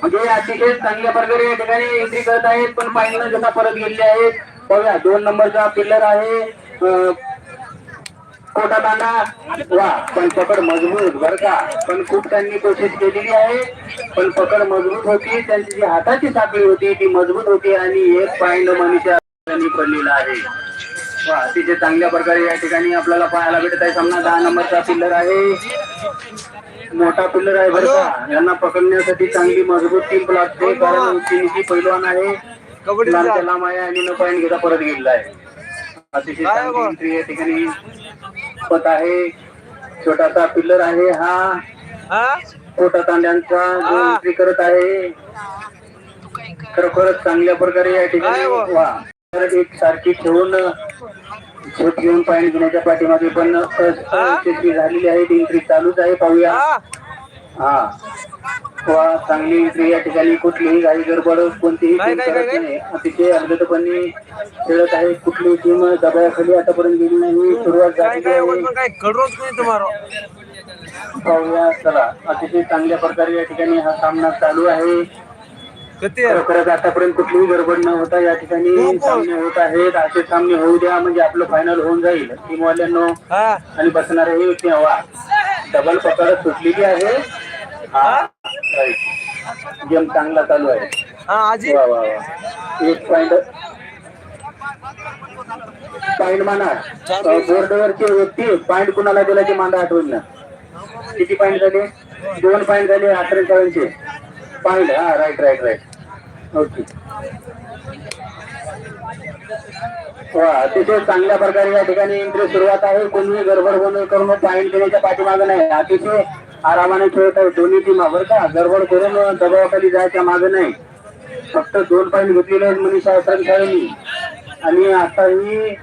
म्हणजे अतिशय चांगल्या प्रकारे या ठिकाणी एंट्री करत आहेत पण फायनल जसा परत गेलेले आहेत. बघा दोन नंबरचा पिल्लर आहे कोटा तांडा वा पण पकड मजबूत बर का. पण खूप त्यांनी कोशिश केलेली आहे पण पकड मजबूत होती. त्यांची जी हाताची साखळी होती ती मजबूत होती आणि एक पाय मनीषा पडलेला आहे. अतिशय चांगल्या प्रकारे या ठिकाणी आपल्याला पाहायला भेटत आहे. सामना दहा नंबरचा पिल्लर आहे. मोठा पिल्लर आहे बरं का. यांना पकडण्यासाठी चांगली मजबूत टीम लागते कारण चिनीची पैलवान आहे. लांबच्या लांब आहे आणि न पॉईंट घेता परत गेलेला आहे. अतिशय चांगली? एंट्री या ठिकाणी पत आहे. छोटासा पिल्लर आहे हा. कोटा तांड्यांचा जो. एंट्री करत आहे. खरोखरच चांगल्या प्रकारे या ठिकाणी? वा. एक सारखी ठेवून झोप घेऊन पॉईंट घेण्याच्या पाठीमागे पण यशस्वी झालेली आहे. एंट्री चालूच आहे पाहूया. हा? वा चांगली एंट्री या ठिकाणी कुठलीही गाडी गडबड कोणतीही टीम करत नाही. अतिशय अर्धतपणे खेळत आहे. कुठलीही टीम दबावाखाली आतापर्यंत गेली नाही. सुरुवात आहे. तुम्हाला. पाहूया चला. अतिशय चांगल्या प्रकारे या ठिकाणी हा सामना चालू आहे. खरोखरच आतापर्यंत कुठलीही गडबड न होता या ठिकाणी सामने होत आहेत. असे सामने होऊ द्या म्हणजे आपलं फायनल होऊन जाईल. टीम वाल्यांनो हा. आणि बसणार हे तेव्हा डबल पकड सुटलेली आहे. हा. गेम चांगला चालू आहे. हा आजी? वा वा वा. एक पॉइंट पॉइंट माना. बोर्डवरचे व्यक्ती पॉइंट कुणाला दिला ते मांडा आठवून ना किती पॉइंट झाले? दोन पॉइंट झाले अठ्ठेचाळीसचे. पाहिलं. हा राईट राईट राईट ओके वा अतिशय चांगल्या प्रकारे या ठिकाणी एंट्री सुरुवात आहे. कोणीही गडबड गोंधळ करून पॉईंट देण्याच्या पाठीमागे नाही. अतिशय आरामाने खेळत आहे दोन्ही टीम बरं का? गडबड करून दबावाखाली जायच्या मागे नाही. फक्त दोन पॉईंट घेतलेले आहेत मनीषा आश्रम आणि आता ही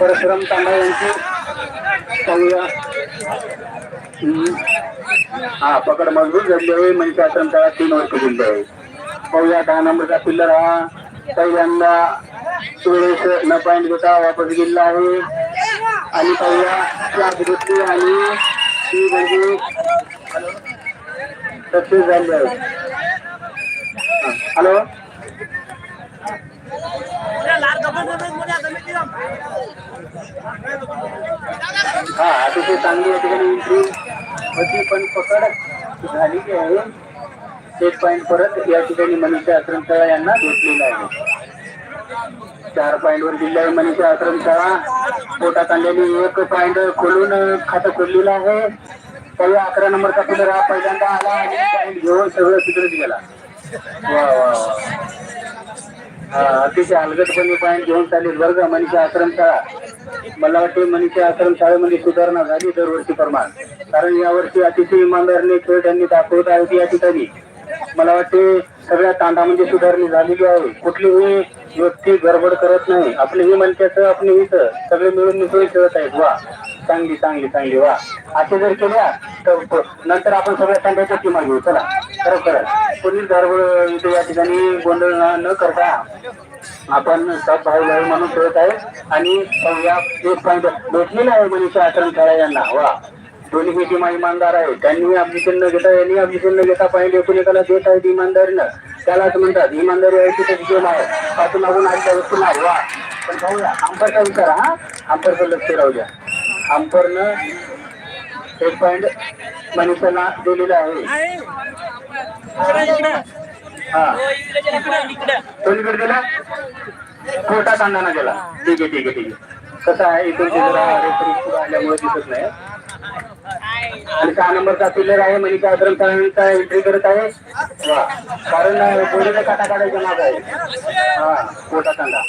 परशुराम तांबा यांची पाहूया हा पकड मजबूत झाली म्हणजे मनीषा आश्रम तीन वर्ष दिली आहे पाहूया दहा नंबरचा पिल्लर हा. पहिल्यांदा सुरेश न पॉईंट घेता वापस गेलेला आहे. आणि पाहूया क्लास घेतली आणि ती म्हणजे सक्सेस झाली आहे. हॅलो? हा अतिशय चांगली या ठिकाणी एंट्री होती पण पकड झालेली आहे. सेट पॉईंट परत या ठिकाणी मनीषा आश्रमशाळा यांना भेटलेला आहे. चार पॉईंट वर दिले आहे मनीषा आश्रमशाळा. पोटा कांद्याने एक पॉईंट खोलून खातं खोललेलं आहे. पहिला अकरा नंबरचा पुनरा पहिल्यांदा आला आणि पॉईंट घेऊन सगळं तिकडेच गेला. वा वा वा. अतिशय अलगटपणे पॉईंट घेऊन चालेल बरं का. मनीषा आश्रमशाळा मला वाटते मनीषा आश्रमशाळेमध्ये सुधारणा झाली दरवर्षी प्रमाण. कारण यावर्षी अतिशय इमानदारीने खेळ त्यांनी दाखवत आहेत या ठिकाणी. मला वाटते सगळ्या तांडामध्ये सुधारणी झालेली आहे. कुठलीही व्यक्ती गडबड करत नाही. आपले ही म्हणतात आपले इथं. सगळे मिळून मिसळून खेळत आहेत. वा. चांगली चांगली चांगली. वा. असे जर केल्या तर नंतर आपण सगळ्या तांड्याच्या टीमा घेऊ. चला. खरोखर कोणी गडबड इथे या ठिकाणी गोंधळ न- करता आपण सात भाऊ भाऊ म्हणून खेळत आहे. आणि या एक पॉईंट भेटलेला आहे मनीषा आचरण खेळा यांना. वा. दोन्ही टीमा इमानदार आहे. त्यांनी ऑब्जेक्शन न घेता यांनी ऑब्जेक्शन न घेता पाहिजे एकूण एकाला देत आहेत इमानदारीनं. त्यालाच म्हणतात इमानदारी आहे तिथे गेम आहे. पाठून मागून आजच्या वस्तू नाही वा. पण पाहूया अंबरचा विचार हा? अंबरचं लक्ष राहू द्या. अंपरनं एक पॉईंट मनीषाला दिलेला आहे. हा. कोणीकडे गेला? खोटा तांडाना गेला. ठीक आहे ठीक आहे ठीक आहे. कसं आहे इथून जरा रेफरी आल्यामुळे दिसत नाही. आणि सहा नंबरचा पिल्लर आहे मनीषा आश्रम शाळेचा एंट्री करत आहे. कारण बोरीला काटा काढायचा माग आहे. हा खोटा तांडा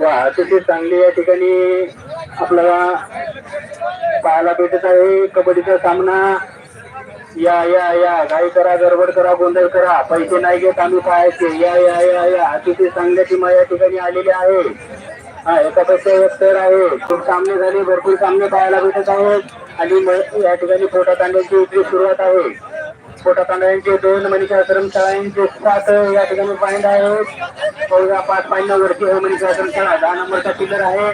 वा अतिशय चांगली या ठिकाणी आपल्याला पाहायला भेटत आहे. कबड्डीचा सामना या या या. काही करा गडबड करा गोंधळ करा. पैसे नाही घेत आम्ही पाहायचे. या या या या. अतिशय चांगल्या टीमा या ठिकाणी आलेल्या आहे. हा एकापेक्षा एक तर आहे. खूप सामने झाले भरपूर सामने पाहायला भेटत आहेत. आणि म- या ठिकाणी पोटा आणण्याची इथली सुरुवात आहे. छोटा तांड्यांचे दोन मनीषा आश्रम शाळांचे सात या ठिकाणी पॉईंट आहेत. चौदा पाच पॉईंट वरती आहे मनीषा आश्रम शाळा दहा नंबरचा पिलर आहे.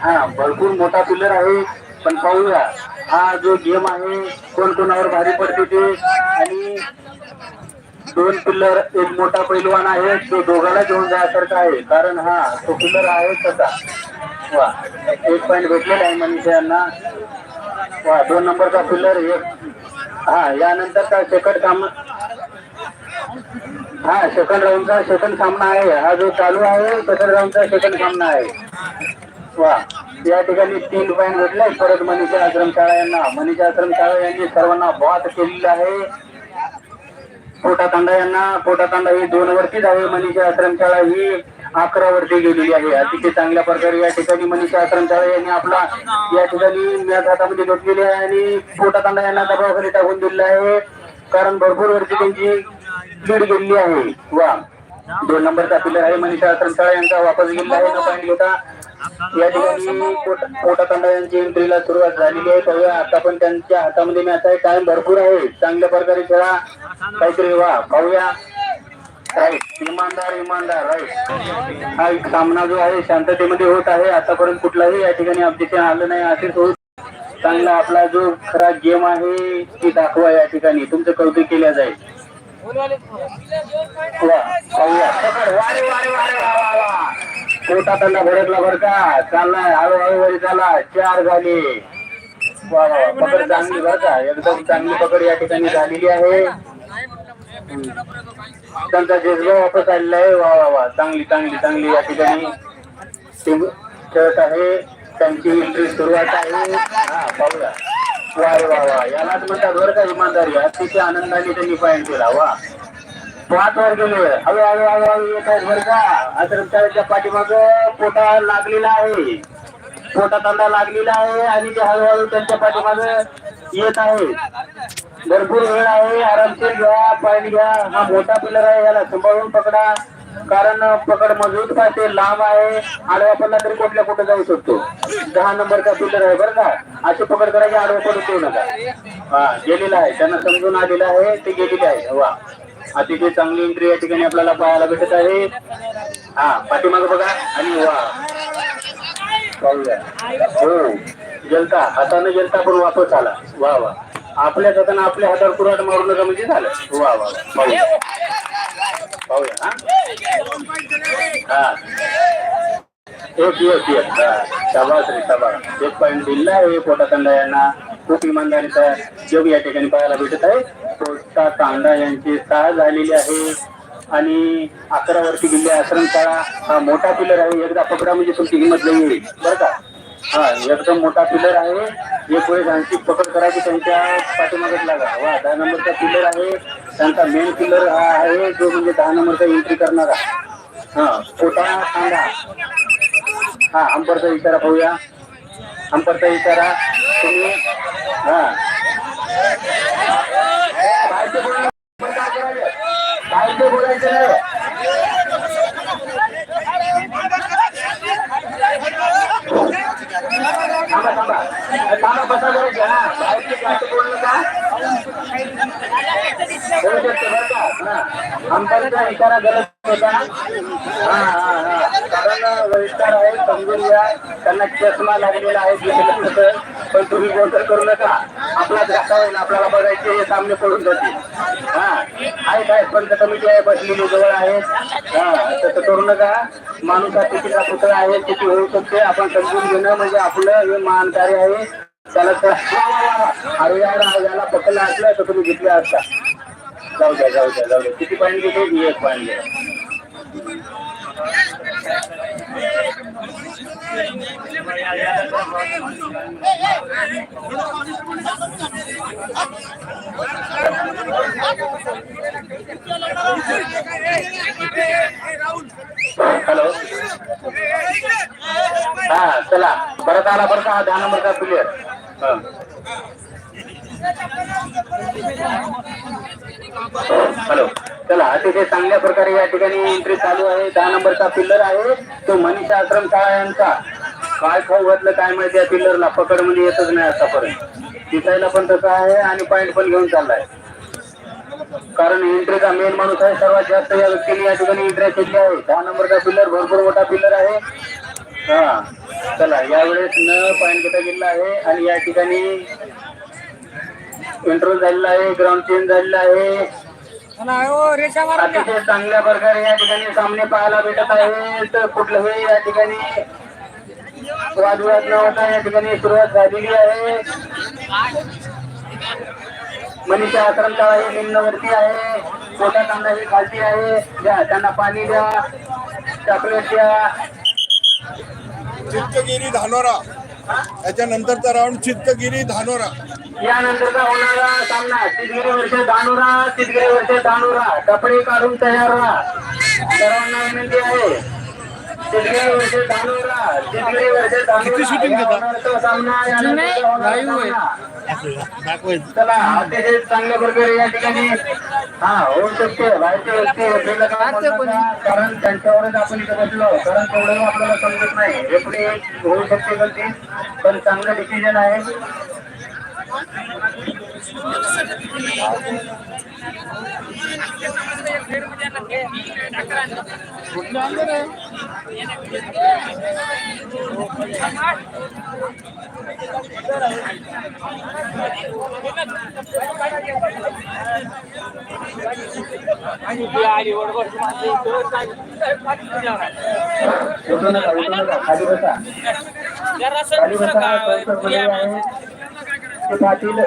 हा भरपूर मोठा पिलर आहे. पण पाहूया हा जो गेम आहे कोण कोणावर भारी पडते ते. आणि दोन पिल्लर एक मोठा पैलवान आहे तो दोघांना घेऊन जाण्यासारखा आहे. कारण हा तो पिल्लर आहे तसा. वा एक पॉईंट भेटलेला आहे मनीषा यांना. वा दोन नंबरचा पिल्लर एक हा यानंतरचा सेकंड काम हा सेकंड राऊंडचा सेकंड सामना आहे. हा जो चालू आहे सेकंड राऊंडचा सेकंड सामना आहे. वा. या ठिकाणी तीन पॉईंट भेटले. परत मनीषा आश्रमशाळा यांना. मनीषा आश्रमशाळा यांनी सर्वांना बात केलेला आहे. पोटा तांडा यांना. पोटा तांडा ही दोन वरतीच आहे मनीषा आश्रमशाळा ही अकरा वर्षे गेलेली आहे. अतिशय चांगल्या प्रकारे या ठिकाणी मनीषा आश्रमशाळा यांनी आपला या ठिकाणी मॅच हातामध्ये घेतलेली आहे आणि पोटाकांडा यांना दबावाखाली टाकून दिलेला आहे. कारण भरपूर वरती त्यांची लीड गेलेली आहे. वा. दोन नंबरचा पिलर आहे मनीषा आश्रमशाळा यांचा. वापस गेलेला आहे. पॉईंट घेता या ठिकाणी पोटाकांडा यांची एंट्रीला सुरुवात झालेली आहे. पाहूया. आता पण त्यांच्या हातामध्ये मॅच आहे. टाइम भरपूर आहे. चांगल्या प्रकारे खेळा. काहीतरी वा पाहूया. राईट इमानदार इमानदार राईट हा एक सामना जो आहे शांततेमध्ये होत आहे आतापर्यंत कुठलाही या ठिकाणी ऑब्जेक्शन आलं नाही असेच होत चांगला आपला जो खरा गेम आहे ती दाखवा या ठिकाणी तुमचं कौतुक केलं जाईल वा पाहूया पकड. वा रे, वा रे, वा रे, वा, वा, वा. पोटा त्यांना भडकला बर का चाललाय हळूहळू वरी झाला चार झाले वा वा. पकड चांगली बर का एकदम चांगली पकड या ठिकाणी झालेली आहे. त्यांचा जज्बा वापस आलेला आहे. वा वा वा. चांगली चांगली चांगली या ठिकाणी. टीम खेळत आहे. त्यांची एंट्री सुरुवात आहे. हा पाहूया. वा वा वा. यालाच म्हणतात बरं का इमानदारी. अतिशय आनंदाने त्यांनी पॉईंट केला. वा. पाच वर गेले. हळू हळू हळू हळू येत आहेत बरं का. आश्रमशाळेच्या पाठीमाग पोटा लागलेला आहे. पोटा तांडा लागलेला आहे. आणि ते हळूहळू त्यांच्या पाठीमाग येत आहे. भरपूर वेळ आहे. आरामशीर घ्या पाणी घ्या. हा मोठा पिलर आहे याला सांभाळून पकडा. कारण पकड मजबूत पाहिजे लांब आहे. आडवा पडला तरी कुठल्या कुठे जाऊ शकतो. दहा नंबरचा पिलर आहे बरं का. अशी पकड करायची आडवा पडू देऊ नका. हा गेलेला आहे. त्यांना समजून आलेलं आहे. ते गेलेले आहे. वा. अतिशय चांगली एंट्री या ठिकाणी आपल्याला पाहायला भेटत आहे. हा पाठीमाग बघा. आणि वा. पाहूया. हो जलता. हाताने जलता पण वापस आला. वा वा. आपल्या हाताने आपल्या हातावर कुराट मारू नका म्हणजे झालं. वा वा. पाहूया पाहूया हा. एक एक एक शाबास रे शाबास. एक पॉईंट दिला आहे पोटा तांडा यांना. खूप इमानदारीचा योग या ठिकाणी पाहायला भेटत आहे. पोटा तांडा यांची सहा झालेली आहे. आणि अकरा वरती गेली आश्रमशाळा हा मोठा पिलर आहे. एकदा पकडा म्हणजे तुमची हिंमत नाही येईल बरं का? हा एकदम मोठा पिलर आहे. एक वेळेस आणखी पकड करायची त्यांच्या पाठीमागेच लागा. वा दहा नंबरचा पिलर आहे. त्यांचा मेन पिलर हा आहे जो म्हणजे दहा नंबरचा एंट्री करणारा. हा पोटा सांगा हा अंबरचा इशारा पाहूया. अंबरचा इशारा. तुम्ही हा बाहेरचे बोलणं बंद करायचं. बाहेरचे बोलायचं नाही थांबा थांबा थांबा बसा बरं घ्या बाहेरचे जास्त बोलू नका बोलू शकते बरं का हा अंबरचा गरज गलत होता. हा हा हा. कारण वरिष्ठार आहे समजून घ्या. त्यांना चष्मा लागलेला आहे पण तुम्ही गोंधळ करू नका. आपलाच घाटा होईल आपल्याला बघायचे हे सामने पडून जातील. हा. आहेत आहेत. पंच कमिटी आहे बसलेली जवळ आहे हा तसं करू नका. माणूस हा चुकीचा पुतळा आहे किती होऊ शकते आपण समजून घेणं म्हणजे आपलं हे महान कार्य आहे. त्याला तर अरे यार याला पकडलं असलं तर तुम्ही घेतलं असता. जाऊ द्या जाऊ द्या जाऊ द्या. किती पॉईंट घेतो मी एक पॉईंट घ्या हॅलो. हा चला. परत आला बरं का हा दहा नंबरचा प्लेअर हॅलो चला अतिशय चांगल्या प्रकारे या ठिकाणी एंट्री चालू आहे. दहा नंबरचा पिल्लर आहे. तो मनीषा आश्रम शाळा यांचा काय खाऊ घातलं काय माहिती या पिल्लरला पकड म्हणजे येतच नाही आतापर्यंत. दिसायला पण तसं आहे आणि पॉईंट पण घेऊन चाललाय. कारण एंट्रीचा मेन माणूस आहे सर्वात जास्त या व्यक्तीने या ठिकाणी एंट्री केली आहे. दहा नंबरचा पिल्लर भरपूर मोठा पिल्लर आहे. हा. चला यावेळेस न पॉईंट घेता गेलेला आहे. आणि या ठिकाणी इंट्रोल झालेला आहे ग्राउंड चेंज झालेला आहे. अतिशय चांगल्या प्रकारे या ठिकाणी सामने पाहायला भेटत आहेत. कुठलंही या ठिकाणी वादविवाद न होता या ठिकाणी सुरुवात झालेली आहे. मनीषा आश्रमशाळा ही निम्नवर्ती आहे. मोठा कांदा ही खालती आहे. द्या त्यांना पाणी द्या. चॉकलेट द्या. चित्तगिरी धानोरा. याच्यानंतरचा राऊंड चित्तगिरी धानोरा. यानंतरचा होणारा सामना तिसगिरी वर्ष धानुरा तिसगिरी वर्ष धानुरा कपडे काढून तयार राहा. सर्वांना विनंती आहे. तिसगिरी वर्ष तिसगिरी वर्ष सामना. चला अतिशय चांगल्या प्रकारे या ठिकाणी हा होऊ शकते. बाहेरचे व्यक्ती. कारण त्यांच्यावरच आपण इथे बसलो. कारण तेवढं आपल्याला समजत नाही. रेफरी होऊ शकते गलती पण चांगलं डिसिजन आहे. उठू नका उठू नका पाटील